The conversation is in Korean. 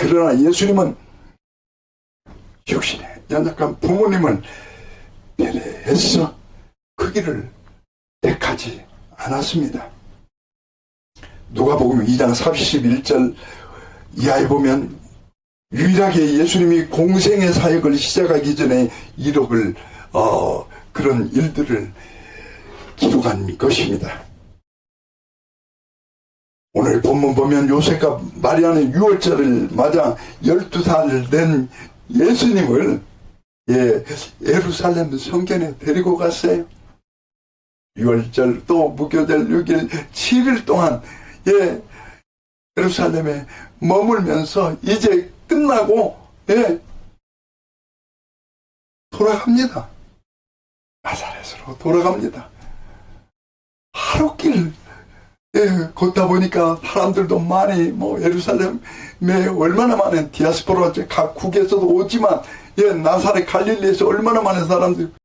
그러나 예수님은 육신의 연약한 부모님을 배려해서 그 길을 택하지 않았습니다. 누가복음 2장 31절 이하에 보면 유일하게 예수님이 공생의 사역을 시작하기 전에 이룩을 어, 그런 일들을 기록한 것입니다. 오늘 본문 보면 요셉과 마리아는 6월절을 맞아 12살 된 예수님을 예, 예루살렘 성전에 데리고 갔어요. 6월절 또 무교절 6일 7일 동안 예, 예루살렘에 머물면서 이제 끝나고 예, 돌아갑니다. 나사렛으로 돌아갑니다. 하루길 예, 걷다 보니까 사람들도 많이 뭐 예루살렘에 얼마나 많은 디아스포라 각 국에서도 오지만 예, 나사렛 갈릴리에서 얼마나 많은 사람들